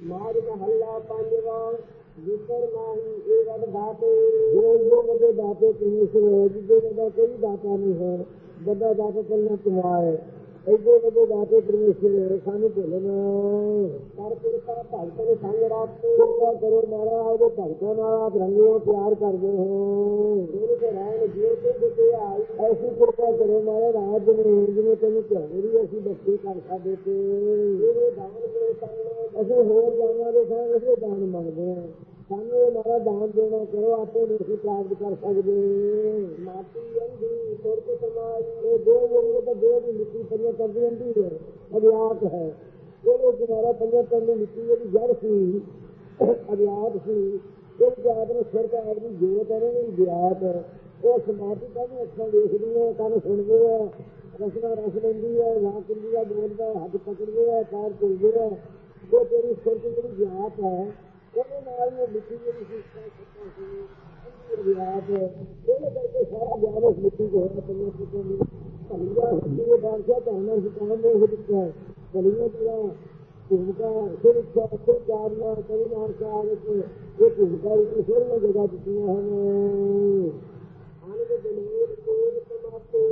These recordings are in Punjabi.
ਮਾਜ ਮਹੱਲਾ ਪੰਜਵਾ, ਜਿਕਰ ਨਾਹੀ ਇਹ ਵਡ ਦਾਤੇ ਜੋ ਜੋ ਵੱਡੇ ਦਾਤੇ ਪਰਮੇਸ਼ਰ ਹੈ ਜਿਹਦੇ ਵੱਡਾ ਕੋਈ ਦਾਤਾ ਨਹੀਂ ਹੈ, ਵੱਡਾ ਦਾਤਾ ਕੱਲਾ ਤੁਮਾਰ ਹੈ। ਐਡੇ ਵੱਡੇ ਦਾਤੇ ਪਰਮੇਸ਼ਰ, ਸਾਨੂੰ ਭੁੱਲਣਾ। ਕਰ ਕਿਰਪਾ ਭਗਤ ਦੇ ਸੰਗ ਰਾਤ ਕਿਰਪਾ ਕਰੋ ਮਹਾਰਾਜ, ਉਹਦੇ ਭਗਤਾਂ ਨਾਲ ਆਪ ਰੰਗਿਓ ਪਿਆਰ ਕਰਦੇ ਹੋ। ਗੁਰੂ ਦੇ ਰਹਿਣ ਜੀਵ ਤੇ ਦਿੱਤੇ ਆਈ। ਐਸੀ ਕਿਰਪਾ ਕਰੋ ਮਾਰਾ ਰਾਤ ਨੂੰ ਜਿਵੇਂ ਤੈਨੂੰ ਧਿਆਨ ਵੀ ਅਸੀਂ ਬੱਚੇ ਕਰ ਸਕਦੇ ਤੇ। ਇਹ ਦਾਨ ਅਸੀਂ ਹੋਰ ਜਾਨਾਂ ਦੇ ਸੰਗ ਅਸੀਂ ਦਾਨ ਮੰਗਦੇ ਹਾਂ। ਸਾਨੂੰ ਇਹ ਮਾਰਾ ਦਾਨ ਦੇਣਾ ਕਰੋ ਆਪੇ ਨਹੀਂ ਅਸੀਂ ਪ੍ਰਾਪਤ ਕਰ ਸਕਦੇ। ਮਾਤੀ ਅੰਧੀ ਸੁਰਤ ਸਮਾਜ ਇਹ ਦੋ ਲੋਕ ਤਾਂ ਦੋ ਦੀ ਮਿੱਟੀ ਪੰਜਾਂ ਕਰਦੀ ਅੰਧੀ ਹੈ ਅਭਿਆਸ ਹੈ। ਉਹ ਤੁਹਾਡਾ ਪੰਜਾਂ ਕਰਦੀ ਮਿੱਟੀ ਜਿਹੜੀ ਜੜ ਸੀ ਅਗਿਆਤ ਸੀ ਉਹ ਜਾਤ ਨੂੰ ਸਿਰ ਦਾ ਆਦਮੀ ਜੋਤ ਹੈ ਨਾ ਵਿਆਤ ਉਹ ਸਮਾਧੀ ਕਾਹਨੂੰ ਅੱਖਾਂ ਦੇਖਦੀ ਹੈ ਕੰਨ ਸੁਣਦੇ ਹੈ ਰਸਨਾ ਰਸ ਲੈਂਦੀ ਹੈ ਵਾਕ ਇੰਦਰੀਆ ਬੋਲਦਾ ਹੈ, ਹੱਥ ਪਕੜਦੇ ਹੈ ਕਾਰ ਚਲਦੇ ਹੈ। ਉਹ ਤੇਰੀ ਸਿਰ ਜਿਹੜੀ ਜਾਤ ਹੈ, ਉਹਦੇ ਨਾਲ ਇਹ ਮਿੱਟੀ ਜਿਹੜੀ ਸੀ ਸੱਤਾ ਸੀ ਅੰਦਰ ਵਿਆਪ ਉਹਦੇ ਕਰਕੇ ਸਾਰਾ ਗਿਆਨ ਉਸ ਮਿੱਟੀ ਕੋ ਹੋਇਆ, ਪੰਜਾਂ ਚੀਜ਼ਾਂ ਦੀ ਭਲੀਆ ਹੁੰਦੀ ਹੈ ਬਾਦਸ਼ਾਹ ਧਾਰਨਾ ਸਿਕਾਉਣ ਦੇ ਹੋ ਦਿੱਤਾ ਭਲੀਆ ਤੇਰਾ ਭੂਮਿਕਾ, ਸਿਰ ਸਿਰ ਕਾਰਨਾ ਕਰੀ ਨਾਮ ਸਾਹ ਇਹ ਭੂਮਿਕਾ ਸਿਰ ਨੇ ਜਗ੍ਹਾ ਦਿੱਤੀਆਂ ਹਨ। ਆਨੰਦ ਬਨੋਦ ਕੋਲ ਤਮਾਤੇ।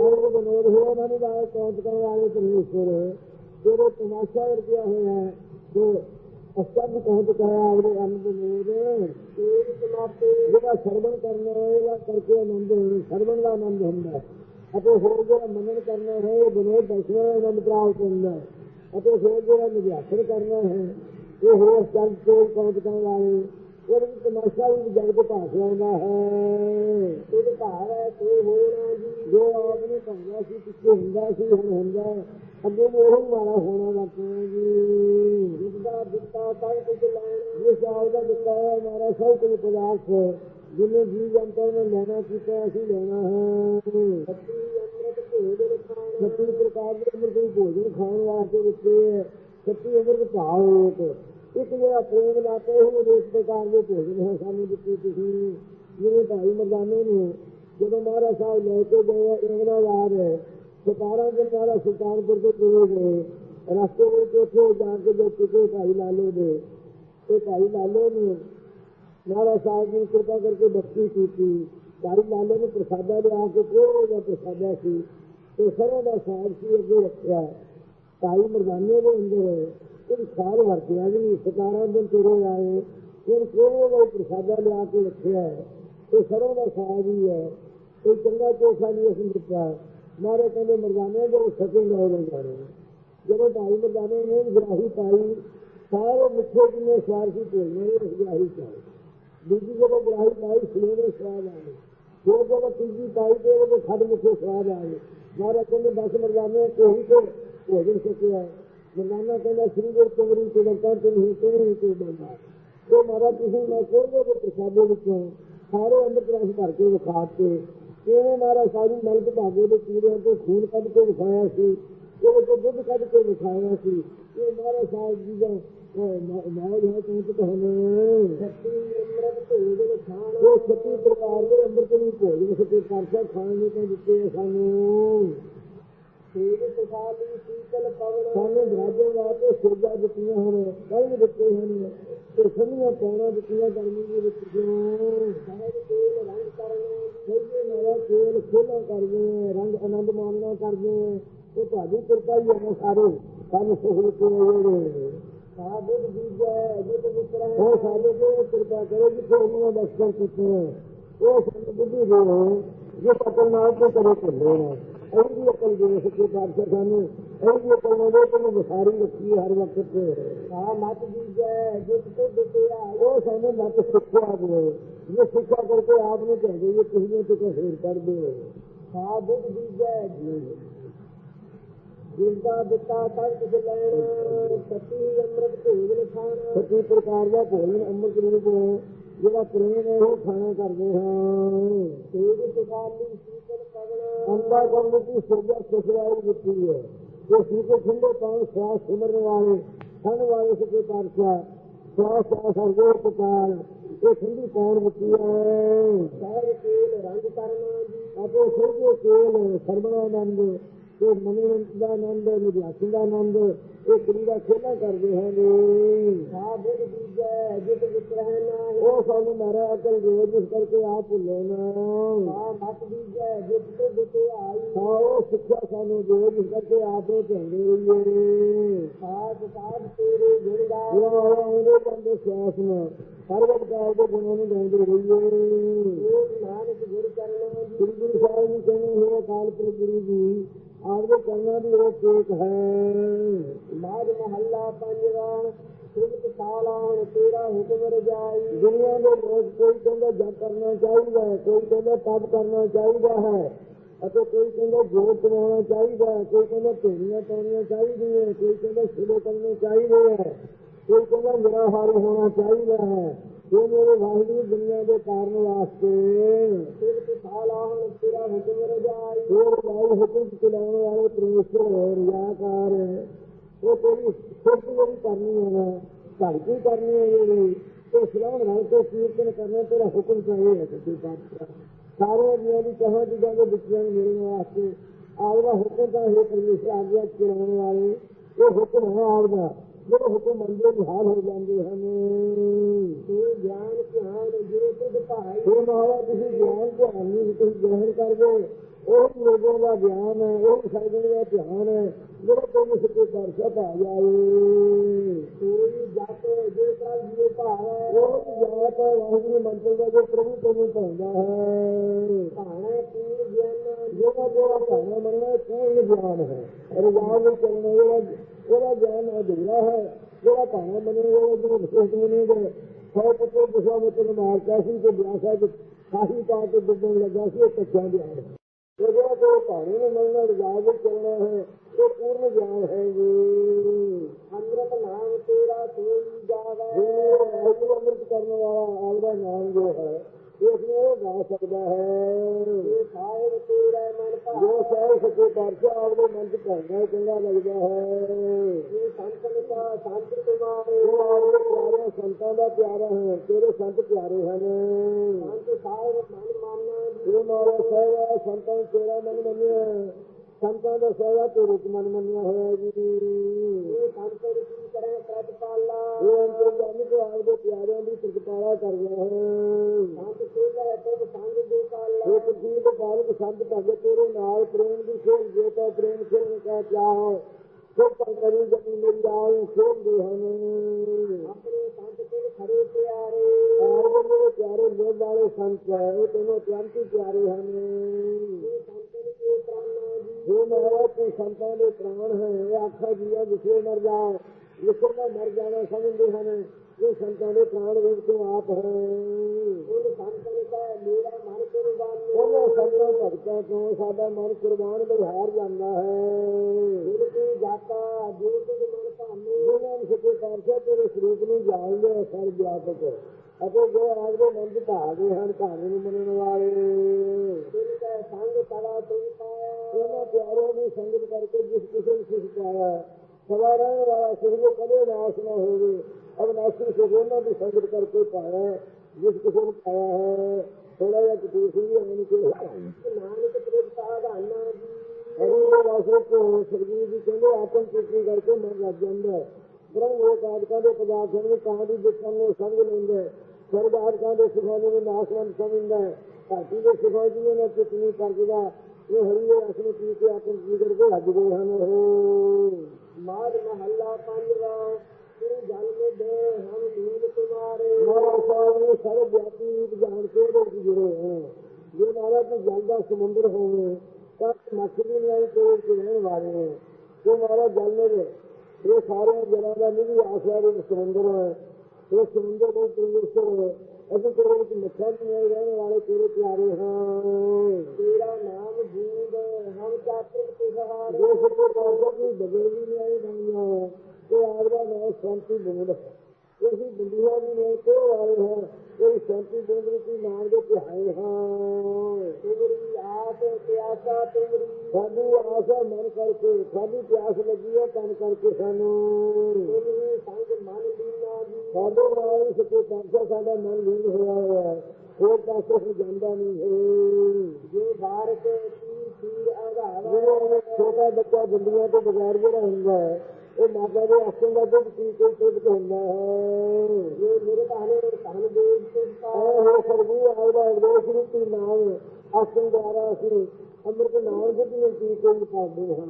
ਆਨੰਦ ਬਨੋਦ ਹੋਇਆ ਮਨ ਦਾ ਕੌਂਤ ਕਰਨ ਵਾਲੇ ਪਰਮੇਸ਼ਰ ਜਿਹੜੇ ਤਮਾਸ਼ਾ ਵਰਤਿਆ ਹੋਇਆ ਹੈ ਜੋ ਅਸਤੰਭ ਕਹਤ ਕਹਾ ਆਪਣੇ ਆਨੰਦ ਬਨੋਦ ਕੋਲ ਤਮਾਤੇ ਜਿਹੜਾ ਸਰਵਣ ਕਰਨਾ ਹੋਏਗਾ ਕਰਕੇ ਆਨੰਦ ਹੋਣਾ ਸਰਵਣ ਦਾ ਆਨੰਦ ਹੁੰਦਾ ਅਤੇ ਹੋਰ ਜਿਹੜਾ ਮੰਨਣ ਕਰਨਾ ਹੈ ਉਹ ਬਨੋਦ ਦਰਸ਼ਨ ਦਾ ਆਨੰਦ ਪ੍ਰਾਪਤ ਹੁੰਦਾ ਅਤੇ ਹੋਰ ਜਿਹੜਾ ਨਿਭਾਸਣ ਕਰਨਾ ਹੈ ਇਹ ਹੋਰ ਅਸਤੰਭ ਕੋਲ ਕੌਂਤ ਕਰਨ ਵਾਲੇ, ਉਹਦੇ ਵਿੱਚ ਤਮਾਸ਼ਾ ਵੀ ਜਗਤ ਭਾਸ ਲਾਉਂਦਾ ਹੈ। ਉਹਦੇ ਘਰ ਹੈ ਕੋਈ ਹੋਰ ਜੀ, ਜੋ ਆਪ ਨੇ ਸੀ, ਪਿੱਛੇ ਹੁੰਦਾ ਸੀ, ਹੁਣ ਹੁੰਦਾ ਹੈ। ਅੱਗੇ ਨੂੰ ਉਹ ਮਾਰਾ ਹੋਣਾ ਵਰਤਣਾ ਜੀ ਜਿਸਦਾ ਦਿੱਤਾ ਤਾਂ ਕੁਝ ਲੈਣ, ਜਿਸ ਦਾ ਦਿੱਤਾ ਹੈ ਮਾਰਾ ਸਭ ਕੁਝ ਪਦਾਰਥ, ਜਿਨੇ ਜੀ ਜੰਤਰ ਨੇ ਲੈਣਾ ਕੀਤਾ, ਅਸੀਂ ਲੈਣਾ ਹੈ। ਸੱਤੀ ਪ੍ਰਕਾਰ ਦੇ ਅੰਮ੍ਰਿਤ ਨੂੰ ਭੋਜਨ ਖਾਣ ਵਾਸਤੇ ਦਿੱਤੇ ਹੈ। ਸੱਤੀ ਅੰਮ੍ਰਿਤ ਭਾਵ ਇੱਕ ਜਿਹੜਾ ਪ੍ਰੇਮ ਲਾਤੇ ਹੋ ਇਸ ਪ੍ਰਕਾਰ ਦੇ ਭੋਜਨ ਹੈ, ਸਾਨੂੰ ਦਿੱਤੇ ਤੁਸੀਂ। ਜਿਵੇਂ ਭਾਈ ਮਰਦਾਨੇ ਨੂੰ ਜਦੋਂ ਮਹਾਰਾਜ ਸਾਹਿਬ ਲੈ ਕੇ ਗਏ ਇੰਗਲਾ ਹੈ। ਸਤਾਰਾਂ ਦਿਨ ਮਹਾਰਾਜ ਸੁਲਤਾਨਪੁਰ ਤੋਂ ਤੁਰੇ ਗਏ ਰਸਤੇ ਵਿੱਚ ਉੱਥੇ ਜਾ ਕੇ ਜੋ ਚੁਕੇ ਭਾਈ ਲਾਲੋ ਦੇ, ਤੇ ਭਾਈ ਲਾਲੋ ਨੇ ਮਹਾਰਾਜ ਸਾਹਿਬ ਨੇ ਕਿਰਪਾ ਕਰਕੇ ਬਖਸ਼ੀ ਕੀਤੀ। ਭਾਈ ਲਾਲੋ ਨੇ ਪ੍ਰਸਾਦਾ ਲਿਆ ਕੇ ਕੋਈ ਦਾ ਪ੍ਰਸਾਦਾ ਸੀ, ਤੇ ਸਰੋਂ ਦਾ ਸਾਗ ਸੀ ਅੱਗੇ ਰੱਖਿਆ। ਭਾਈ ਮਰਦਾਨੇ ਦੇ ਅੰਦਰ ਇੱਕ ਸਾਲ ਵਰਤਿਆ ਜੀ 17 ਦਿਨ ਤੁਰੇ ਆਏ, ਫਿਰ ਕੋਈ ਦਾ ਪ੍ਰਸਾਦਾ ਲਿਆ ਕੇ ਰੱਖਿਆ। ਤੇ ਸਰੋਂ ਦਾ ਸਾਗ ਹੀ ਹੈ, ਕੋਈ ਚੰਗਾ ਕੋਸਾ ਨਹੀਂ ਅਸੀਂ ਦਿੱਤਾ। ਮਾਰੇ ਕਹਿੰਦੇ ਮਰਦਾਨੇ ਦੇ ਸਕੇ ਨਾ ਹੋ ਜਾਣੇ ਜਦੋਂ ਭਾਈ ਮਰਦਾਨੇ ਨੇ ਗ੍ਰਾਹੀ ਪਾਈ ਸਾਰੇ ਮਿੱਠੇ ਜਿੰਨੇ ਸਵਾਰ ਸੀ ਭੋਜਨ ਉਸ ਗ੍ਰਾਹੀ ਚਾਹੇ ਦੂਜੀ ਜਦੋਂ ਗ੍ਰਾਹੀ ਪਾਈ ਸਵੇਰੇ ਸਵਾਦ ਆਏ ਫਿਰ ਜਦੋਂ ਤੀਜੀ ਪਾਈ ਤੇ ਉਹ ਖੱਡ ਮਿੱਠੇ ਸਵਾਦ ਆਏ ਮਾਰੇ ਕਹਿੰਦੇ ਦਸ ਮਰਦਾਨੇ ਕੋਈ ਤੇ ਭੋਜਨ ਸਕਿਆ ਮਰਦਾਨਾ ਕਹਿੰਦਾ ਸ੍ਰੀ ਗੁਰੂ ਕੁਮਰੀ ਤੇ ਦਰਕਾਰ ਤੇ ਨਹੀਂ ਕੋਈ ਤੇ ਬੰਦਾ ਉਹ ਮਾਰਾ ਤੁਸੀਂ ਮੈਂ ਕੋਈ ਦੇ ਪ੍ਰਸਾਦੇ ਵਿੱਚੋਂ ਸਾਰੇ ਅੰਮ੍ਰਿਤ ਰਸ ਭਰ ਕੇ ਵਿਖਾਤੇ ਕਿਵੇਂ ਮਾਰਾ ਸਾਰੀ ਮਲਕ ਭਾਗੇ ਦੇ ਕੀੜਿਆਂ ਤੋਂ ਖੂਨ ਕੱਢ ਕੇ ਵਿਖਾਇਆ ਸੀ ਉਹ ਤੋਂ ਦੁੱਧ ਕੱਢ ਕੇ ਵਿਖਾਇਆ ਸੀ। ਇਹ ਮਾਰਾ ਸਾਹਿਬ ਜੀ ਦਾ ਮਾਇਲ ਹੈ ਤੂੰ ਤਾਂ ਹਮੇ ਸੱਤੀ ਅੰਮ੍ਰਿਤ ਭੋਜਨ ਖਾਣ ਉਹ ਸੱਤੀ ਪ੍ਰਕਾਰ ਦੇ ਅੰਮ੍ਰਿਤ ਨੂੰ ਭੋਜਨ ਸੱਤੀ ਖਾਣ ਨੂੰ ਤਾਂ ਦਿੱਤੇ ਸਾਨੂੰ। ਤੇਜ ਸੁਖਾਲੀ ਸੀਤਲ ਪਵਨ। ਸਾਨੂੰ ਬਰਾਜੇ ਵਾਸਤੇ ਸੁਰਜਾ ਦਿੱਤੀਆਂ ਹਨ ਕਈ ਦਿੱਤੇ ਹਨ। ਤੇ ਸੰਨੀਆਂ ਪੈਣਾ ਦਿੱਤੀਆਂ ਗਰਮੀ ਦੇ ਵਿੱਚ ਕਿਉਂ ਸਾਹਿਬ ਤੇਲ ਰੰਗ ਕਰਨਾ ਸਹੀਏ ਮੇਰਾ ਤੇਲ ਖੋਲਾ ਕਰਦੇ ਆ, ਰੰਗ ਆਨੰਦ ਮਾਣਨਾ ਕਰਦੇ ਆ। ਇਹ ਤੁਹਾਡੀ ਕਿਰਪਾ ਹੀ ਹੈ ਸਾਰੇ। ਸਾਨੂੰ ਸੁਖ ਦਿੱਤੇ ਜਿਹੜੇ ਸਾਧੂ ਬੀਜੈ ਜਿਤ ਮਿੱਤਰਾ ਉਹ ਸਾਡੇ ਤੇ ਕਿਰਪਾ ਕਰੋ ਜਿੱਥੇ ਉਹਨਾਂ ਦਾ ਦਰਸ਼ਨ ਕੀਤੇ ਉਹ ਸਾਨੂੰ ਬੁੱਧੀ ਦੇ ਜਿਸ ਅਕਲ ਨਾਲ ਤੇ ਕਰੇ ਚੱਲੇ ਨੇ। ਇਹ ਵੀ ਅਕਲ ਦੇ ਸਕੇ ਬਾਦਸ਼ਾਹ ਸਾਨੂੰ। ਇਹ ਵੀ ਅਕਲ ਨਾਲ ਉਹ ਵਿਸਾਰੀ ਰੱਖੀ ਹਰ ਵਕਤ। ਤੇ ਆ ਮਤ ਬੀਜੈ ਜਿਤ ਤੋਂ ਦਿੱਤਿਆ ਉਹ ਸਾਨੂੰ ਮਤ ਸਿੱਖਿਆ ਦੇ। ਇਹ ਸਿੱਖਿਆ ਕਰਕੇ ਆਪ ਨੂੰ ਕਹਿੰਦੇ ਇਹ ਕਿਸੇ ਨੂੰ ਤੇ ਫੇਰ ਕਰ ਦਿਓ ਆ ਬੁੱਧ ਬੀਜੈ ਜੀ ਜਿਸਦਾ ਦਿੱਤਾ ਤਨ ਕਿਸ ਲੈਣ ਸਤੀ ਅੰਮ੍ਰਿਤ ਭੋਜਨ ਖਾਣਾ ਸਤੀ ਪ੍ਰਕਾਰ ਦਾ ਭੋਜਨ ਅੰਮ੍ਰਿਤ ਰੂਪ ਜਿਹੜਾ ਪ੍ਰੇਮ ਹੈ ਉਹ ਖਾਣਾ ਕਰਦੇ ਹਾਂ। ਤੇਜ ਸੁਖਾਲੀ ਸੀਤਲ ਪਵਨ ਅੰਦਾ ਗੰਗ ਦੀ ਸੁਰਜਾ ਸੁਖਵਾਈ ਦਿੱਤੀ ਹੈ। ਜੋ ਸੀਤੇ ਠੰਡੇ ਪਾਣੀ ਸਵਾਸ ਸਿਮਰਨ ਵਾਲੇ ਠੰਡ ਵਾਲੇ ਸੁਖੇ ਪਾਰਸ਼ਾ ਸਵਾਸ ਸਵਾਸ ਸਰਗੋ ਪੁਕਾਰ ਇਹ ਠੰਡੀ ਪਾਉਣ ਦਿੱਤੀ ਹੈ। ਸਾਰੇ ਕੇਲ ਰੰਗ ਕਰਨਾ ਜੀ। ਆਪੋ ਸਰਗੋ ਕੇਲ ਸਰਬਨਾਨੰਦ ਤੇ ਮਨੋਰੰਜਨ ਦਾ ਆਨੰਦ ਨਿਵਾਸੀ ਦਾ ਆਨੰਦ ਇਹ ਦਾ ਖੇਲਾ ਕਰਦੇ ਹਨ ਬੁੱਧ ਦੀਜੈ ਜਿਤ ਵਿਚ ਰਹਿ ਨਾਹੀ ਉਹ ਸਾਨੂੰ ਮਾਰਾ ਅਕਲ ਜੋ ਜਿਸ ਕਰਕੇ ਆਪ ਭੁੱਲੇ ਨਾ। ਆ ਮਤ ਦੀਜੈ ਜਿਤ ਤੇ ਬਿਤੇ ਆਈ। ਹਾਂ ਉਹ ਸਿੱਖਿਆ ਸਾਨੂੰ ਜੋ ਜਿਸ ਕਰਕੇ ਆਪੇ ਝੰਡੇ ਰਹੀਏ ਸਾਧ ਸਾਧ ਤੇਰੇ ਗੁਰਦਾ ਉਹ ਉਹਦੇ ਬੰਦੇ ਸਿਆਸ ਨੂੰ। ਸਰਵਤ ਕਾਲ ਦੇ ਗੁਣਾਂ ਨੂੰ ਗਾਉਂਦੇ ਰਹੀਏ। ਨਾਨਕ ਗੁਰ ਕਰਨਾ ਗੁਰੂ ਗੁਰੂ ਸਾਹਿਬ ਜੀ ਕਹਿੰਦੇ ਹੋ ਕਾਲ ਪੁਰਖ ਗੁਰੂ ਜੀ ਆਪਦੇ ਕਰਨਾ ਦੀ ਉਹ ਚੇਤ ਹੈ। ਮਾਜ ਮਹੱਲਾ ਪੰਜਵਾ ਸਿਰਫ ਸਾਲਾਨ ਤੇਰਾ ਹੁਕਮ ਰਜਾਈ। ਦੁਨੀਆ ਦੇ ਲੋਕ ਕੋਈ ਕਹਿੰਦਾ ਜਪ ਕਰਨਾ ਚਾਹੀਦਾ ਹੈ ਕੋਈ ਕਹਿੰਦਾ ਤਪ ਕਰਨਾ ਚਾਹੀਦਾ ਹੈ ਅਤੇ ਕੋਈ ਕਹਿੰਦਾ ਜੋਤ ਕਮਾਉਣਾ ਚਾਹੀਦਾ ਹੈ ਕੋਈ ਕਹਿੰਦਾ ਢੇਰੀਆਂ ਪਾਉਣੀਆਂ ਚਾਹੀਦੀਆਂ ਕੋਈ ਕਹਿੰਦਾ ਸ਼ੁਰੂ ਕਰਨੇ ਚਾਹੀਦੇ ਹੈ। ਕੋਈ ਕਹਿੰਦਾ ਨਿਰਾਹਾਰੀ ਹੋਣਾ ਚਾਹੀਦਾ ਹੈ ਇਹ ਮੇਰੇ ਵਾਹਿਗੁਰੂ ਦੁਨੀਆ ਦੇ ਕਾਰਨ ਵਾਸਤੇ। ਸਿਰਫ ਸਾਲਾਨ ਤੇਰਾ ਹੁਕਮ ਰਜਾਈ। ਹੋਰ ਲਾਈ ਹੁਕਮ ਚਲਾਉਣ ਵਾਲੇ ਪਰਮੇਸ਼ਰ ਰਿਆਕਾਰ ਉਹ ਤੇਰੀ ਸਿਰਫ ਜਿਹੜੀ ਕਰਨੀ ਹੈ ਨਾ ਧੜਕੀ ਕਰਨੀ ਹੈ ਜਿਹੜੀ ਤੇ ਸਲਾਹ ਨਾਲ ਤੇ ਕੀਰਤਨ ਕਰਨਾ ਤੇਰਾ ਹੁਕਮ ਚਾਹੀਏ ਹੈ ਤੇ ਬਾਤ ਸਾਰੇ ਜੀਆਂ ਦੀ ਕਹਾਂ ਦੀ ਗੱਲ ਵਿਚਾਰ ਮਿਲਣ ਵਾਸਤੇ ਆਪਦਾ ਹੁਕਮ ਤਾਂ ਹੈ ਪਰਮੇਸ਼ਰ ਆਗਿਆ ਚਲਾਉਣ ਵਾਲੇ। ਇਹ ਹੁਕਮ ਹੈ ਆਪਦਾ। ਜਿਹੜੇ ਹੁਕਮ ਮੰਨਦੇ ਨਿਹਾਲ ਹੋ ਜਾਂਦੇ ਹਨ। ਤੇ ਗਿਆਨ ਧਿਆਨ ਜਿਹੜੇ ਤੁਧ ਭਾਈ ਇਹ ਮਹਾਰਾ ਤੁਸੀਂ ਗਿਆਨ ਧਿਆਨ ਨਹੀਂ ਤੁਸੀਂ ਗ੍ਰਹਿਣ ਕਰਦੇ ਉਹ ਲੋਕਾਂ ਦਾ ਗਿਆਨ ਹੈ, ਉਹ ਸਾਧਨ ਦਾ ਧਿਆਨ ਹੈ, ਜਿਹੜਾ ਤੁਹਾਨੂੰ ਸੱਚੇ ਦਰਸ਼ਾ ਪਾ ਜਾਏ ਕੋਈ ਜਪ ਜੇ ਕਾਲ ਜੀਵ ਭਾਵ ਉਹ ਜਾਤ ਵਾਹਿਗੁਰੂ ਮੰਤਰ ਦਾ ਜੋ ਪ੍ਰਭੂ ਤੁਹਾਨੂੰ ਪਾਉਂਦਾ ਹੈ। ਭਾਣਾ ਪੂਰ ਗਿਆਨ ਜਿਹੜਾ ਜਿਹੜਾ ਭਾਣਾ ਮੰਨਣਾ ਪੂਰਨ ਗਿਆਨ ਹੈ। ਰਜਾਨ ਵਿੱਚ ਚੱਲਣਾ, ਜਿਹੜਾ ਉਹਦਾ ਗਿਆਨ ਅਧੂਰਾ ਹੈ, ਜਿਹੜਾ ਭਾਣਾ ਮੰਨਣਾ, ਉਹ ਜਿਹੜਾ ਵਿਸ਼ੇਸ਼ ਮੰਨੇਗਾ ਸੌ ਪੁੱਤਰ ਦਿਸ਼ਾ ਵਿੱਚ ਮਾਰਦਾ ਸੀ ਤੇ ਵਿਆਸਾ ਵਿੱਚ ਕਾਹੀ ਪਾ ਕੇ ਡੁੱਬਣ ਲੱਗਾ ਸੀ, ਉਹ ਕੱਚਾ ਗਿਆਨ ਉਹ ਜਿਹੜਾ ਕੋਈ ਭਾਣੇ ਨੂੰ ਮੰਨਣਾ ਵਿੱਚ ਚੱਲਣਾ ਹੈ ਇਹ ਪੂਰਨ ਗਿਆਨ ਹੈ ਜੀ ਅੰਮ੍ਰਿਤ ਨਾਮ ਤੇਰਾ ਕੋਈ ਜਾਵੇ। ਇਹ ਅੰਮ੍ਰਿਤ ਕਰਨ ਵਾਲਾ ਆਪਦਾ ਨਾਮ ਜੋ ਹੈ ਇਸ ਨੂੰ ਉਹ ਗਾ ਸਕਦਾ ਹੈ। ਇਹ ਸਾਹਿਬ ਤੇਰਾ ਮਨ ਭਾਵ। ਜੋ ਸਾਹਿਬ ਸੱਚੇ ਪਾਤਸ਼ਾਹ ਆਪਦੇ ਮਨ ਚ ਕਰਦਾ ਚੰਗਾ ਲੱਗਦਾ ਹੈ। ਇਹ ਸੰਤਨ ਦਾ ਸੰਤ ਤੁਮਾਰੇ ਉਹ ਆਪਦੇ ਪਿਆਰੇ ਸੰਤਾਂ ਦਾ ਪਿਆਰਾ ਹੈ ਤੇਰੇ ਸੰਤ ਪਿਆਰੇ ਹਨ। ਸੰਤ ਸਾਹਿਬ ਮਨ ਮਾਨਣਾ ਜੀ ਇਹ ਮਾਰਾ ਸਾਹਿਬ ਸੰਤਾਂ ਤੇਰਾ ਮਨ ਮੰਨਿਆ ਸੰਤਾਂ ਦਾ ਸੇਵਾ ਤੇ ਰੁਕ ਮਨ ਮੰਨਿਆ ਹੋਇਆ ਜੀ। ਇਹ ਸੰਤਾਂ ਦੀ ਕੀ ਕਰੇ ਪ੍ਰਤਪਾਲਾ। ਇਹ ਅੰਤਰ ਜਾਨੀ ਕੋ ਪਿਆਰਿਆਂ ਦੀ ਪ੍ਰਤਪਾਲਾ ਕਰ ਰਿਹਾ ਹੈ। ਸੰਤ ਸੇਵਾ ਤੇ ਸੰਗ ਦੇ ਪਾਲਾ। ਇਹ ਕੁਝ ਦੇ ਪਾਲਕ ਸੰਤ ਭਗਤ ਤੇਰੇ ਨਾਲ ਪ੍ਰੇਮ ਦੀ ਖੇਲ ਜੇ ਤਾਂ ਪ੍ਰੇਮ ਖੇਲ ਕਾ ਚਾਹੋ ਸੋ ਕਰੀ ਜਨੀ ਮੇਰੀ ਆਉ ਖੇਲਦੇ ਹਨ। ਆਪਣੇ ਸੰਤ ਤੇ ਖੜੇ ਪਿਆਰੇ। ਆਹ ਮੇਰੇ ਪਿਆਰੇ ਲੋਕ ਵਾਲੇ ਸੰਤ ਹੈ ਇਹ ਤੈਨੂੰ ਹੀ ਪਿਆਰੇ ਹਨ। ਦੇ ਜੀ ਜੋ ਮਹਾਰਾਜ ਤੇ ਸੰਤਾਂ ਦੇ ਪ੍ਰਾਣ ਹੈ ਆਖਾ ਜੀਆ ਵਿਖੇ ਮਰ ਜਾਓ ਵਿਖੇ ਦਾ ਮਰ ਜਾਣਾ ਸਮਝਦੇ ਹਨ ਇਹ ਸੰਤਾਂ ਦੇ ਪ੍ਰਾਣ ਰੂਪ ਤੋਂ ਆਪ ਹੈ। ਉਹ ਸੰਤਾਂ ਨੇ ਕਹਾ ਮੇਰਾ ਮਨ ਕੁਰਬਾਨ ਉਹਨਾਂ ਸੰਤਾਂ ਤੋਂ ਸਾਡਾ ਮਨ ਕੁਰਬਾਨ ਬਹਾਰ ਜਾਂਦਾ ਹੈ। ਦਿਲ ਕੀ ਜਾਤਾ? ਜੋ ਤੁਝ ਮਨ ਭਾਵੇਂ ਜਿਹਨਾਂ ਨੇ ਸੱਚੇ ਤੇਰੇ ਸਰੂਪ ਨੂੰ ਜਾਣ ਸਰ ਵਿਆਪਕ। ਅਤੇ ਜੋ ਆਪਦੇ ਮਨ ਚ ਢਾ ਹਨ ਕਹਾਣੀ ਨੂੰ ਮੰਨਣ ਵਾਲੇ। ਦਿਲ ਦਾ ਸੰਗ ਸਦਾ ਤੁਝ ਪਾਇਆ ਉਹਨਾਂ ਪਿਆਰਿਆਂ ਦੀ ਸੰਗਤ ਕਰਕੇ ਜਿਸ ਕਿਸੇ ਨੂੰ ਸੁਖ ਪਾਇਆ। ਸਦਾ ਰਹਿਣ ਵਾਲਾ ਸੁਖ ਨੂੰ ਕਦੇ ਨਾਸ਼ ਨਾ ਹੋਵੇ। ਅਵਨਾਸ਼ੀ ਸੁਖ ਉਹਨਾਂ ਦੀ ਸੰਗਤ ਕਰਕੇ ਪਾਇਆ, ਜਿਸ ਕਿਸੇ ਨੂੰ ਪਾਇਆ ਹੈ। ਥੋੜਾ ਜਿਹਾ ਨਾਨਕ ਪ੍ਰੇਮਤਾ ਧਾਨਾ ਜੀ ਹਰੀ ਦੇ ਕੋ ਸਰਜੀਤ ਜੀ ਕਹਿੰਦੇ ਆਪਨ ਚਿੱਤੀ ਕਰਕੇ ਮਨ ਲੱਗ ਜਾਂਦਾ ਬ੍ਰਹਮ ਲੋਕ ਦੇ ਪਦਾਰਥਾਂ ਨੂੰ ਕਹਾਂ ਦੀ ਜਿਸਨ ਨੂੰ ਸੰਗ ਲੈਂਦਾ ਹੈ ਸਰਬ ਆਦਿਕਾਂ ਦੇ ਸੁਖਾਂ ਨੂੰ ਨਾਸ਼ਵੰਤ ਸਮਝਦਾ ਧਰਤੀ ਦੇ ਸੁਖਾਂ ਦੀ ਉਹਨਾਂ ਚਿੱਤਨੀ ਕਰਦਾ ਇਹ ਹਰੀ ਦੇ ਰਸ ਨੂੰ ਪੀ ਕੇ ਆਪਨ ਜੀ ਕਰਕੇ ਲੱਗ ਗਏ ਹਨ। ਉਹ ਮਾਰ ਮਹੱਲਾ ਪੰਜਵਾ। ਤੂੰ ਸਾਹਿਬ ਨੇ ਸਰਬ ਵਿਆਪੀ ਜਾਣ ਕੇ ਲੋਕ ਜੁੜੇ ਹੈ ਜੇ ਮਾਰਾ ਤੂੰ ਜਲ ਦਾ ਸਮੁੰਦਰ ਹੋਵੇ, ਤਾਂ ਮੱਛਲੀ ਨਹੀਂ ਕੋਲ ਚ ਵਾਲੇ ਜੋ ਮਾਰਾ ਜਲ ਮੇ ਇਹ ਸਾਰੇ ਜਲਾਂ ਦਾ ਨਿਧੀ ਆਸਰਾ ਦੇ ਸਮੁੰਦਰ ਹੈ। ਇਹ ਸਮੁੰਦਰ ਦੇ ਪਰਮੇਸ਼ਰ ਹੈ ਅਸੀਂ ਤੇਰੇ ਵਿੱਚ ਮੱਛਾਂ ਨਹੀਂ ਰਹਿਣ ਵਾਲੇ ਤੇਰੇ ਪਿਆਰੇ ਹਾਂ। ਤੇਰਾ ਨਾਮ ਬੂਦ ਹਮ ਚਾਤਰ ਤੁਝਾ ਜੋ ਸੱਚੇ ਪਾਤਸ਼ਾਹ ਦੀ ਬਦਲ ਵੀ ਨਹੀਂ ਆਈ ਬਣੀਆਂ ਤੇ ਆਪਦਾ ਨਾਮ ਸ਼ਾਂਤੀ ਬੂਦ ਹੈ ਅਸੀਂ ਬੰਦੂਆਂ ਦੀ ਨਹੀਂ ਕੋ ਵਾਲੇ ਹਾਂ ਕੋਈ ਸ਼ਾਂਤੀ ਬੂਦ ਵਿੱਚ ਹੀ ਨਾਮ ਦੇ ਪਿਆਰੇ ਹਾਂ। ਤੁਮਰੀ ਆਸ ਪਿਆਸਾ ਤੁਮਰੀ। ਸਾਡੀ ਆਸਾ ਮਨ ਕਰਕੇ ਸਾਡੀ ਪਿਆਸ ਲੱਗੀ ਹੈ ਤਨ ਕਰਕੇ ਸਾਨੂੰ। ਸੰਗ ਮਨ ਲੀਨਾ ਜੀ। ਸਾਡੇ ਨਾਲ ਸੱਚੇ ਪਾਤਸ਼ਾਹ ਸਾਡਾ ਮਨ ਲੀਨ ਹੋਇਆ ਹੋਇਆ ਹੈ। ਹੋਰ ਪਾਸੇ ਨੂੰ ਜਾਂਦਾ ਨਹੀਂ ਹੈ। ਜੋ ਬਾਰਕ ਕੀ ਖੀਰ ਆਧਾਵਾ ਛੋਟਾ ਬੱਚਾ ਬੰਦੀਆਂ ਤੋਂ ਬਗੈਰ ਜਿਹੜਾ ਹੁੰਦਾ ਹੈ ਉਹ ਮਾਤਾ ਦੇ ਆਸਣ ਦਾ ਦੁੱਧ ਪੀ ਕੇ ਤ੍ਰਿਪਤ ਹੁੰਦਾ ਹੈ। ਇਹ ਮੇਰੇ ਭਾਣੇ ਧਨ ਦੇ ਸਿੱਖਾ ਹੋ ਸਰਬੀ ਆਇਦਾ ਅਗਰੇਸ਼ ਨੂੰ ਤੀ ਨਾਮ ਆਸਣ ਦੁਆਰਾ ਅਸੀਂ ਅੰਮ੍ਰਿਤ ਨਾਮ ਦੇ ਨੂੰ ਪੀ ਕੇ ਪਾਉਂਦੇ ਹਾਂ।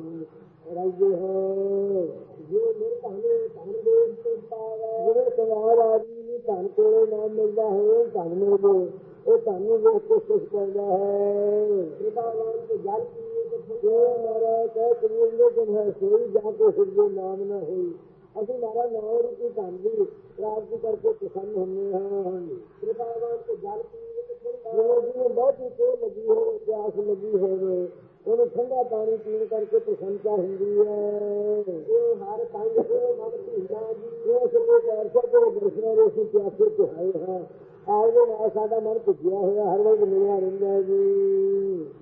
ਰਾਜੇ ਹੈ। ਜੋ ਮੇਰੇ ਭਾਣੇ ਧਨ ਦੇ ਸਿੱਖਾ ਜਿਹੜੇ ਸਵਾਲ ਆਦਮੀ ਨੂੰ ਧਨ ਕੋਲੇ ਨਾਮ ਮਿਲਦਾ ਹੈ ਧਨ ਮਿਲਦੇ। ਉਹ ਧਨ ਨੂੰ ਵੇਖ ਕੋਸ਼ਿਸ਼ ਕਰਦਾ ਹੈ। ਕਿਰਪਾਵਾਨ ਤੇ ਜਲ ਕੀ ਤੇ ਜੋ ਮਾਰਾ ਕਹਿ ਕਰੀਏ ਕਿ ਹੈ ਸੋਈ ਜਾ ਕੇ ਸਿਰਜੇ ਨਾਮ ਨਾ ਹੋਈ ਅਸੀਂ ਮਾਰਾ ਨਾਮ ਰੂਪੀ ਧਨ ਦੀ ਪ੍ਰਾਪਤੀ ਕਰਕੇ ਪ੍ਰਸੰਨ ਹੁੰਦੇ ਹਾਂ ਕਿਰਪਾਵਾਨ ਤੇ ਜਲ ਪੀਏ ਤੇ ਜਿਵੇਂ ਜਿਵੇਂ ਬਹੁਤੀ ਕੋਲ ਲੱਗੀ ਹੋਵੇ ਪਿਆਸ ਲੱਗੀ ਹੋਵੇ ਉਹਨੂੰ ਠੰਡਾ ਪਾਣੀ ਪੀਣ ਕਰਕੇ ਪ੍ਰਸੰਨਤਾ ਹੁੰਦੀ ਹੈ ਇਹ ਹਰ ਪੰਜ ਦੇ ਮਨ ਧੀਨਾ ਜੀ ਇਹ ਸਭੇ ਪੈਰਸਾ ਤੋਂ ਦਰਸ਼ਨਾਂ ਦੇ ਅਸੀਂ ਪਿਆਸੇ ਚਹਾਏ ਹਾਂ ਨਾਲ ਸਾਡਾ ਮਨ ਭੁੱਜਿਆ ਹੋਇਆ ਹਰ ਵਕਤ ਮਿਲਿਆ ਰਹਿੰਦਾ ਹੈ ਜੀ।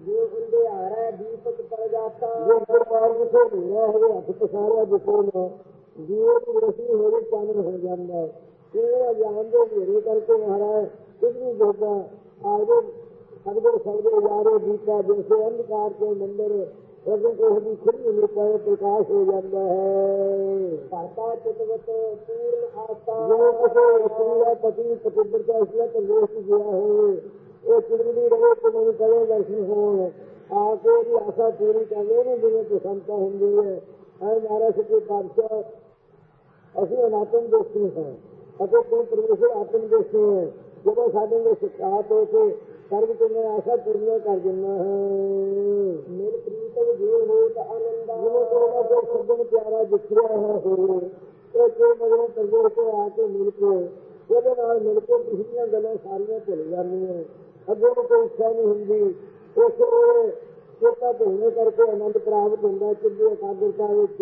ਜੋ ਬੰਦੇ ਆ ਰਿਹਾ ਦੀਪਕ ਪਰ ਜਾਤਾ ਜੋ ਪਰਵਾਰ ਜਿੱਥੇ ਮੇਰਾ ਹੋਵੇ ਹੱਥ ਪਸਾਰਿਆ ਜਿੱਥੇ ਨਾ ਜੀਵ ਦੀ ਰੋਸ਼ਨੀ ਹੋਵੇ ਚਾਨਣ ਹੋ ਜਾਂਦਾ ਹੈ। ਇਹ ਅਜਾਨ ਦੇ ਮੇਰੇ ਕਰਕੇ ਮਹਾਰਾਜ ਕੁਝ ਨਹੀਂ ਜੋਗਾ ਆਗੇ ਸਭਦੇ ਸਭਦੇ ਯਾਰੋ ਦੀਪਾ ਜੈਸੇ ਅੰਧਕਾਰ ਕੇ ਮੰਦਰ ਰਜਨ ਕੋ ਹਦੀ ਖੁੱਲੀ ਨਿਕਾਏ ਪ੍ਰਕਾਸ਼ ਹੋ ਜਾਂਦਾ ਹੈ ਭਰਤਾ ਚਿਤਵਤ ਪੂਰਨ ਆਸਤਾ ਜਿਵੇਂ ਕਿਸੇ ਇਸਤਰੀ ਦਾ ਪਤੀ ਪਤਿਦਰ ਦਾ ਇਸਲਾ ਪ੍ਰਵੇਸ਼ ਗਿਆ ਹੋਵੇ ਉਹ ਚਿੜਮੜੀ ਰਹੇ ਕਿ ਮੈਨੂੰ ਕਦੇ ਦਰਸ਼ਨ ਹੋਣ ਆ ਕੇ ਉਹਦੀ ਆਸਾ ਪੂਰੀ ਕਰਨੇ ਨੂੰ ਜਿਵੇਂ ਪ੍ਰਸੰਨਤਾ ਹੁੰਦੀ ਹੈ ਐ ਮਹਾਰਾਜ ਸੱਚੇ ਪਾਤਸ਼ਾਹ ਅਸੀਂ ਅਨਾਤਮ ਦੋਸਤੀ ਹਾਂ ਅਤੇ ਕੋਈ ਪਰਮੇਸ਼ਰ ਆਤਮ ਦੋਸਤੀ ਹੈ ਜਦੋਂ ਸਾਡੇ ਵਿੱਚ ਸਿਖਾਤ ਹੋ ਕੇ ਸਰਬ ਤੋਂ ਮੈਂ ਆਸ਼ਾ ਜਿਵੇਂ ਕੋਈ ਨਾ ਕੋਈ ਸੱਜਣ ਪਿਆਰਾ ਵਿਛੜਿਆ ਹੈ ਹੋਵੇ ਉਹ ਜੋ ਮਗਰੋਂ ਪਰਦੇ ਤੋਂ ਆ ਕੇ ਮਿਲ ਕੇ ਉਹਦੇ ਨਾਲ ਮਿਲ ਕੇ ਪਿਛਲੀਆਂ ਗੱਲਾਂ ਸਾਰੀਆਂ ਭੁੱਲ ਜਾਂਦੀਆਂ ਅੱਗੇ ਨੂੰ ਕੋਈ ਇੱਛਾ ਨਹੀਂ ਹੁੰਦੀ ਉਸ ਵੇਲੇ ਚੇਤਾ ਭੁੱਲਣੇ ਕਰਕੇ ਆਨੰਦ ਪ੍ਰਾਪਤ ਹੁੰਦਾ ਚਿੱਤੇ ਇਕਾਗਰਤਾ ਵਿੱਚ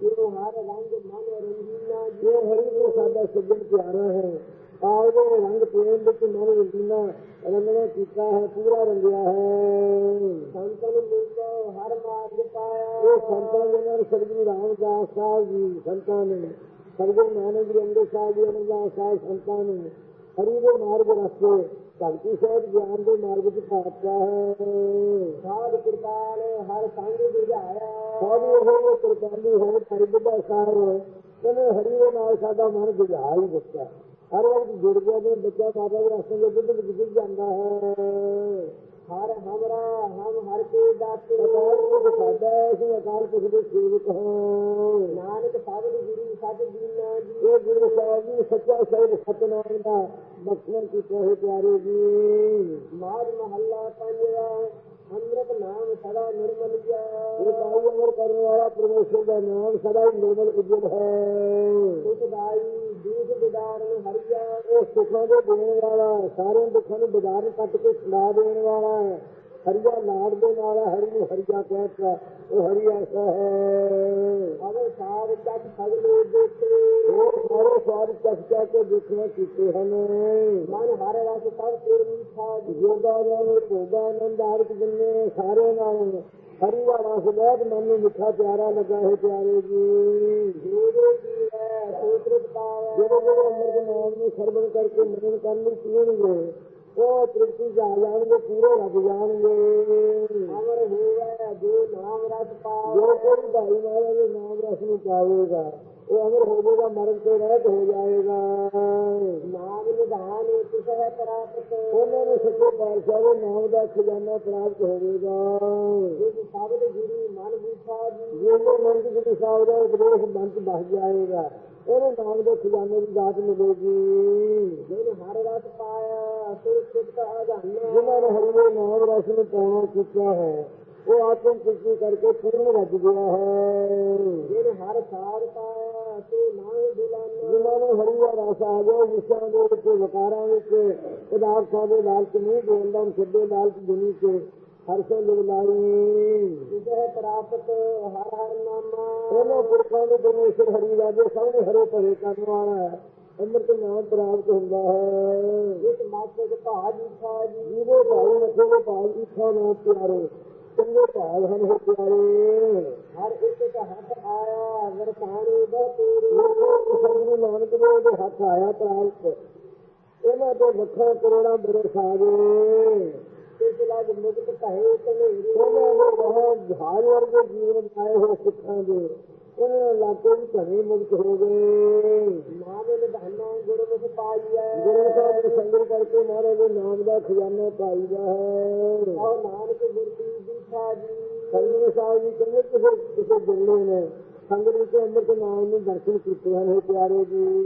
ਜੋ ਹਰ ਰੰਗ ਮਨ ਰੰਗੀਨਾ ਜੋ ਹਰੀ ਨੂੰ ਸਾਡਾ ਸੱਜਣ ਪਿਆਰਾ ਹੈ। ਆਉਦੇ ਰੰਗ ਪ੍ਰੇਮ ਵਿੱਚ ਮਨ ਰੰਗੀਨਾ, ਰੰਗਣਾ ਕੀਤਾ ਹੈ, ਪੂਰਾ ਰੰਗਿਆ ਹੈ। ਸੰਤਨ ਮਿਲਦਾ ਹਰ ਮਾਰਗ ਪਾਇਆ। ਇਹ ਸੰਤਾਂ ਦੇ ਨਾਲ ਸ੍ਰੀ ਰਾਮਦਾਸ ਸਾਹਿਬ ਜੀ, ਸੰਤਾਂ ਨੇ। ਸਤਿਗੁਰੂ ਨਾਨਕ ਜੀ, ਅੰਗਦ ਸਾਹਿਬ ਜੀ ਅਨੰਦਾਸ ਸਾਹਿਬ, ਸੰਤਾਂ ਨੇ। ਹਰੀ ਦੇ ਮਾਰਗ ਰਸਤੇ, ਭਗਤੀ ਸਾਹਿਬ ਗਿਆਨ ਦੇ ਮਾਰਗ ਵਿੱਚ ਪਾਤਾ ਹੈ। ਸਾਧ ਕਿਰਪਾਲ ਹਰ ਸੰਗ ਵਿਝਾਇਆ ਸਾਧੂ ਉਹ ਕਿਰਪਾਲੀ ਹੋ ਪਰਿਬ ਸਾਰ। ਕਹਿੰਦੇ ਹਰੀ ਦੇ ਨਾਲ ਸਾਡਾ ਮਨ ਬੁਝਾ ਹੀ ਦਿੱਤਾ। ਹਰ ਵਕਤ ਜੁੜ ਗਿਆ ਤੇ ਬੱਚਾ ਬਾਬਾ ਦੇ ਰਸਤੇ ਦੇ ਦੁੱਧ ਵਿੱਚ ਗਿਰ ਜਾਂਦਾ ਹੈ। ਹਰ ਹਮਰਾ ਹਮ ਹਰ ਕੇ ਦਾਤੇ ਅਕਾਲ ਪੁਰਖ ਸਾਡਾ ਅਸੀਂ ਅਕਾਲ ਪੁਰਖ ਦੇ ਸੇਵਕ ਹਾਂ। ਨਾਨਕ ਸਾਬਤ ਗੁਰੂ ਸੱਚ ਦੀਨਾ ਜੀ। ਇਹ ਗੁਰੂ ਸਾਹਿਬ ਜੀ ਸੱਚਾ ਸਾਹਿਬ ਸਤਨਾਮ ਦਾ ਬਖਸ਼ਣ ਕੀਤਾ ਹੈ ਪਿਆਰੇ ਜੀ। ਮਾਜ ਮਹੱਲਾ ਪੰਜਵਾ ਅੰਮ੍ਰਿਤ ਨਾਮ ਸਦਾ ਨਿਰਮਲ ਜਾ ਇਹ ਕਾਈ ਅਮਰ ਕਰਨ ਵਾਲਾ ਪਰਮੇਸ਼ਰ ਦਾ ਨਾਮ ਸਦਾ ਹੀ ਨਿਰਮਲ ਉਜਲ ਹੈ। ਸੁਖਦਾਈ ਦੂਖ ਬਿਦਾਰਨ ਹਰੀਆ ਇਹ ਸੁਖਾਂ ਦੇ ਦੇਣ ਵਾਲਾ ਸਾਰੇ ਦੁੱਖਾਂ ਨੂੰ ਬਿਦਾਰਨ ਕੱਟ ਕੇ ਛੁਡਾ ਦੇਣ ਵਾਲਾ ਹੈ। ਹਰੀਆ ਲਾੜ ਦੇ ਨਾਲ ਹਰੀ ਨੂੰ ਹਰੀਆ ਕਹਿਤਾ ਉਹ ਹਰੀ ਐਸਾ ਹੈ। ਅਗਰ ਸਾਰ ਚੱਕ ਸਗਲੇ ਦੇਖੇ। ਉਹ ਸਾਰੇ ਸਾਰ ਚੱਕ ਚੱਕ ਕੇ ਦੇਖਣਾ ਕੀਤੇ ਹਨ। ਮਨ ਹਰ ਰਸ ਤਰ ਸਿਰ ਮੀਠਾ ਜੋਗਾ ਨਾਮ ਭੋਗਾ ਆਨੰਦ ਹਰ ਜਿੰਨੇ ਸਾਰੇ ਨਾਲ। ਹਰੀ ਦਾ ਰਸ ਬਹੁਤ ਮਨ ਨੂੰ ਮਿੱਠਾ ਪਿਆਰਾ ਲੱਗਾ ਹੈ ਪਿਆਰੇ ਜੀ। ਸੋਤਰਤ ਪਾਵੇ ਜਿਹੜੇ ਜਿਹੜੇ ਅੰਮ੍ਰਿਤ ਨਾਮ ਨੂੰ ਸਰਵਣ ਕਰਕੇ ਮਨਨ ਕਰਨ ਲਈ ਪੀਣਗੇ ਉਹ ਤ੍ਰਿਪਤੀ ਜਾ ਜਾਣਗੇ ਪੂਰੇ ਰੱਜ ਜਾਣਗੇ। ਅਮਰ ਹੋਵੇ ਜੋ ਨਾਮ ਰਸ ਪਾਵੇ। ਜੋ ਕੋਈ ਭਾਈ ਦੇ ਨਾਮ ਰਸ ਨੂੰ ਪਾਵੇਗਾ ਉਹ ਅਮਰ ਹੋ ਮਰਨ ਤੋਂ ਰਹਿਤ ਹੋ ਜਾਏਗਾ। ਨਾਮ ਨਿਧਾਨ ਕਿਸ ਹੈ ਪ੍ਰਾਪਤ। ਉਹਨਾਂ ਨੂੰ ਸੱਚੇ ਪਾਤਸ਼ਾਹ ਦੇ ਨਾਮ ਦਾ ਖਜ਼ਾਨਾ ਪ੍ਰਾਪਤ ਹੋਵੇਗਾ। ਇਹ ਸਾਬਤ ਗੁਰੂ ਮਨ ਬੂਠਾ ਜੀ। ਜਿਹਦੇ ਮਨ ਚ ਗੁਰੂ ਸਾਹਿਬ ਦਾ ਉਪਦੇਸ਼ ਮਨ ਚ ਬਸ ਜਾਏਗਾ। ਉਹਨੂੰ ਨਾਮ ਦੇ ਖਜ਼ਾਨੇ ਦੀ ਦਾਤ ਮਿਲੇਗੀ। ਜਿਹਨੇ ਹਰ ਰਸ ਪਾਇਆ ਸੁਰਖਿਤ ਆ ਜਾਣਾ ਜਿਨ੍ਹਾਂ ਨੇ ਹਰੀ ਦੇ ਨਾਮ ਰਸ ਨੂੰ ਪਾਉਣਾ ਕੀਤਾ ਹੈ, ਉਹ ਆਤਮ ਸਿੱਧੀ ਕਰਕੇ ਪੂਰਨ ਵੱਜ ਗਿਆ ਹੈ। ਜਿਹਨੇ ਹਰ ਸਾਧ ਪਾਇਆ ਜਿਨ੍ਹਾਂ ਨੂੰ ਹਰੀ ਦਾ ਰਸ ਆ ਗਿਆ ਵਿਸ਼ਿਆਂ ਦੇ ਵਿੱਚ ਵਿਕਾਰਾਂ ਵਿੱਚ ਪਦਾਰਥਾਂ ਦੇ ਲਾਲਚ ਨਹੀਂ ਬੋਲਦਾ ਸਿੱਧੇ ਲਾਲਚ ਦੁਨੀ ਕੇ ਹਰ ਸੇ ਲਗਲਾਈ ਜਿਸੇ ਪ੍ਰਾਪਤ ਹਰ ਹਰ ਨਾਮਾ। ਉਹਨਾਂ ਪੁਰਖਾਂ ਨੂੰ ਪਰਮੇਸ਼ਰ ਹਰੀ ਰਾਜੇ ਸਭ ਨੂੰ ਹਰੇ ਭਰੇ ਕਰਨ ਵਾਲਾ ਹੈ। ਅੰਮ੍ਰਿਤ ਨਾਮ ਪ੍ਰਾਪਤ ਹੁੰਦਾ ਹੈ। ਇਸ ਮਾਤੇ ਦੇ ਭਾਜ ਇਛਾ ਜੀ। ਜਿਹਦੇ ਭਾਈ ਮੱਥੇ ਦੇ ਭਾਜ ਇਛਾ ਨਾਮ ਪਿਆਰੇ। ਚੰਗੇ ਭਾਗ ਹਨ ਹੋ ਪਿਆਰੇ। ਹਰ ਇੱਕ ਦਾ ਹੱਥ ਆਇਆ ਵਰਤਾਣੇ ਬਤੂਰੀ ਸਤਿਗੁਰੂ ਨਾਨਕ ਦੇਵ ਦੇ ਹੱਥ ਆਇਆ ਪ੍ਰਾਪਤ ਇਹਨਾਂ ਤੋਂ ਲੱਖਾਂ ਕਰੋੜਾਂ ਬਰਸ ਆ ਗਏ। ਇਸ ਲੱਗ ਮੁਕਤ ਕਹੇ ਕਨੇਰੀ ਉਹਨਾਂ ਨੇ ਬਹੁਤ ਜਹਾਜ਼ ਵਰਗੇ ਜੀਵਨ ਪਾਏ ਹੋਏ ਸਿੱਖਾਂ ਦੇ। ਉਹਨਾਂ ਲਾਕੇ ਵੀ ਘਣੇ ਮੁਕਤ ਹੋ ਗਏ। ਨਾਮ ਨਿਧਾਨਾ ਗੁਰਮੁਖ ਪਾਈਐ ਗੁਰੂ ਸਾਹਿਬ ਸੰਗਤ ਕਰਕੇ ਮਹਾਰਾਜ ਦੇ ਨਾਮ ਦਾ ਖਜ਼ਾਨਾ ਪਾਈਦਾ ਹੈ। ਆਹ ਨਾਨਕ ਗੁਰਦੀ ਜੀ ਸੰਗਤ ਸਾਹਿਬ ਜੀ ਕਹਿੰਦੇ ਕਿਸੇ ਕਿਸੇ ਬਿਰਲੇ ਨੇ ਸੰਗਤ ਵਿੱਚ ਅੰਦਰ ਦੇ ਨਾਮ ਨੂੰ ਦਰਸ਼ਨ ਕੀਤੇ ਹਨ ਪਿਆਰੇ ਜੀ।